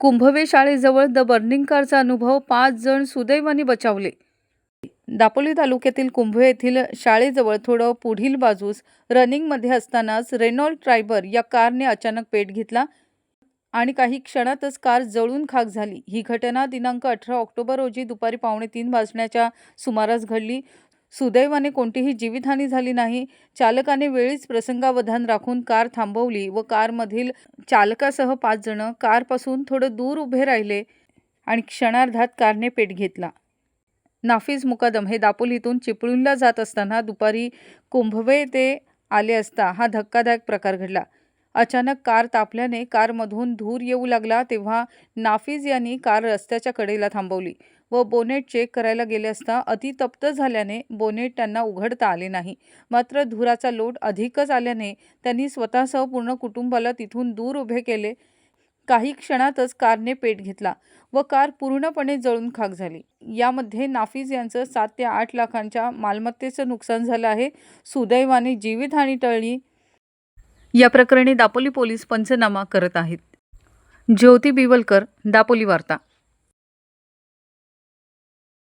कुंभवे शाळेजवळ the burning कारचा अनुभव पाच जण सुदैवाने बचावले. दापोली तालुक्यातील कुंभवे येथील शाळेजवळ थोडं पुढील बाजूस रनिंगमध्ये असतानाच रेनॉल्ड ट्रायबर या कारने अचानक पेट घेतला आणि काही क्षणातच कार जळून खाक झाली. ही घटना दिनांक अठरा ऑक्टोबर रोजी दुपारी पावणे तीन वाजण्याच्या सुमारास घडली. सुदैवाने कोणतीही जीवितहानी झाली नाही. चालकाने वेळीच प्रसंगावधान राखून कार थांबवली व कारमधील चालकासह पाच जण कारपासून थोडं दूर उभे राहिले आणि क्षणार्धात कारने पेट घेतला. नाफिज मुकादम हे दापोलीतून चिपळूणला जात असताना दुपारी कुंभवे ते आले असता हा धक्कादायक प्रकार घडला. अचानक कार तापल्याने कारमधून धूर येऊ लागला तेव्हा नाफिज यांनी कार रस्त्याच्या कडेला थांबवली व बोनेट चेक करायला गेले असता अतितप्त झाल्याने बोनेट त्यांना उघडता आले नाही. मात्र धुराचा लोट अधिकच आल्याने त्यांनी स्वतःसह पूर्ण कुटुंबाला तिथून दूर उभे केले. काही क्षणातच कारने पेट घेतला व कार पूर्णपणे जळून खाक झाली. यामध्ये नाफिज यांचं सात ते आठ लाखांच्या मालमत्तेचं नुकसान झालं आहे. सुदैवाने जीवितहानी टळली. या प्रकरणी दापोली पोलीस पंचनामा करत आहेत. ज्योती बिवलकर दापोली वार्ता.